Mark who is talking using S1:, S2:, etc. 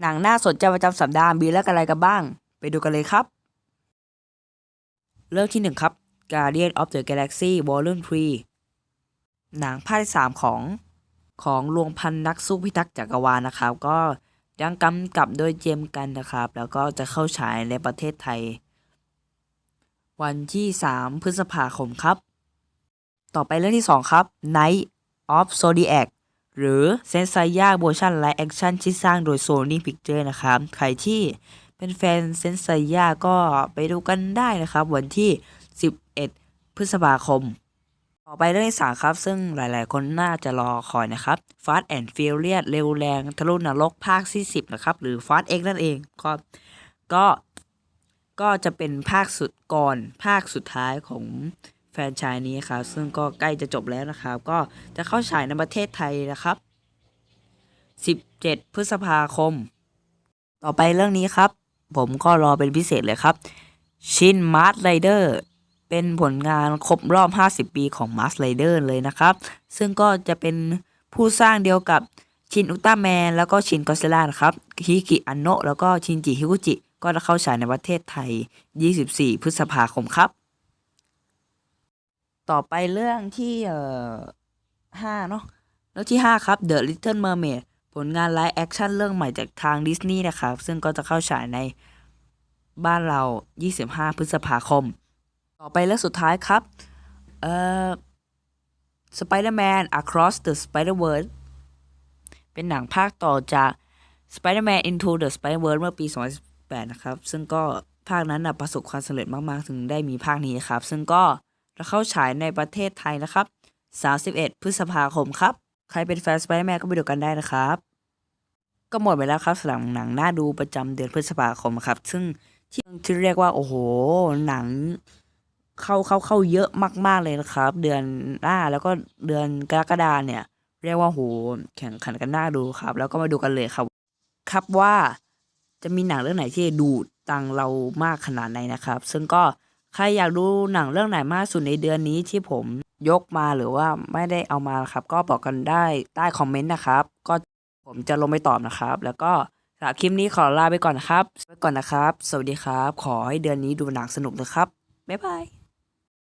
S1: หนังน่าสนใจประจำสัปดาห์มีเรื่องอะไรกันบ้าง ไปดูกันเลยครับ เรื่องที่หนึ่งครับ Guardian of the Galaxy Volume 3 หนังภาคที่สามของของรวงพันนักสู้พิทักษ์จักรวาลนะครับ ก็ยังกำกับโดยเจมส์กันนะครับ แล้วก็จะเข้าฉายในประเทศไทย วันที่ 3 พฤษภาคมครับ ต่อไปเรื่องที่ 2 ครับ Night of Zodiac หรือเซนไซย่าโ o ชั่นไลฟ์แอคชั่นที่สร้างโดย Sony Pictures นะครับ ใครที่เป็นแฟนเซนไซย่าก็ไปดูกันได้นะครับ วันที่ 11 พฤษภาคม ต่อไปเรื่องที่สามครับ ซึ่งหลายๆ คนน่าจะรอคอยนะครับ Fast and Furious เร็วแรงทะลุนรกภาคที่10นะครับ หรือ Fast X นั่นเองก็ก็ก็จะเป็นภาคสุดก่อนภาคสุดท้ายของ แฟนชายนี้ครับซึ่งก็ใกล้จะจบแล้วนะครับ ก็จะเข้าฉายในประเทศไทยนะครับ 17 พฤษภาคม ต่อไปเรื่องนี้ครับ ผมก็รอเป็นพิเศษเลยครับชินมาร์ r ไรเดอร์เป็นผลงานครบรอบ 50 ปีของมาร์ r ไรเดอร์เลยนะครับ ซึ่งก็จะเป็นผู้สร้างเดียวกับชินอุลตร้าแมนแล้วก็ชินกอซิล่านะครับฮิกิอันโนะแล้วก็ชินจิฮิกุจิ ก็จะเข้าฉายในประเทศไทย 24 พฤษภาคมครับ ต่อไปเรื่องที่เอ่อ5เนาะเรื่องที่ 5 ครับ The Little Mermaid ผลงานไลฟ์แอคชั่นเรื่องใหม่จากทางดิสนีย์นะครับ ซึ่งก็จะเข้าฉายในบ้านเรา 25 พฤษภาคม ต่อไปเรื่องสุดท้ายครับ เอ่อ Spider-Man Across the Spider-Verse เป็นหนังภาคต่อจาก Spider-Man Into the Spider-Verse เมื่อปี 2018 นะครับ ซึ่งก็ภาคนั้นนะประสบความสำเร็จมาก ๆ ถึงได้มีภาคนี้ครับ ซึ่งก็ จะเข้าฉายในประเทศไทยนะครับ 31 พฤษภาคมครับ ใครเป็นแฟน Spider-Man ก็ไปดูกันได้นะครับ ก็หมดไปแล้วครับสำหรับหนังน่าดูประจำเดือนพฤษภาคมครับ ซึ่งที่ที่เรียกว่า โอ้โห หนังเข้าเข้าเข้าเยอะมาก ๆ เลยนะครับ เดือนหน้าแล้วก็เดือนกรกฎาเนี่ย เรียกว่าโหแข่งขันกันหน่าดูครับ แล้วก็มาดูกันเลยครับ ครับว่าจะมีหนังเรื่องไหนที่ดูดตังเรามากขนาดไหนนะครับ ซึ่งก็ ใครอยากดูหนังเรื่องไหนมากสุดในเดือนนี้ที่ผมยกมาหรือว่าไม่ได้เอามาครับ ก็บอกกันได้ใต้คอมเมนต์นะครับ ก็ผมจะลงไปตอบนะครับ แล้วก็สำหรับคลิปนี้ขอลาไปก่อนครับ ไปก่อนนะครับ สวัสดีครับ ขอให้เดือนนี้ดูหนังสนุกนะครับบ๊ายบาย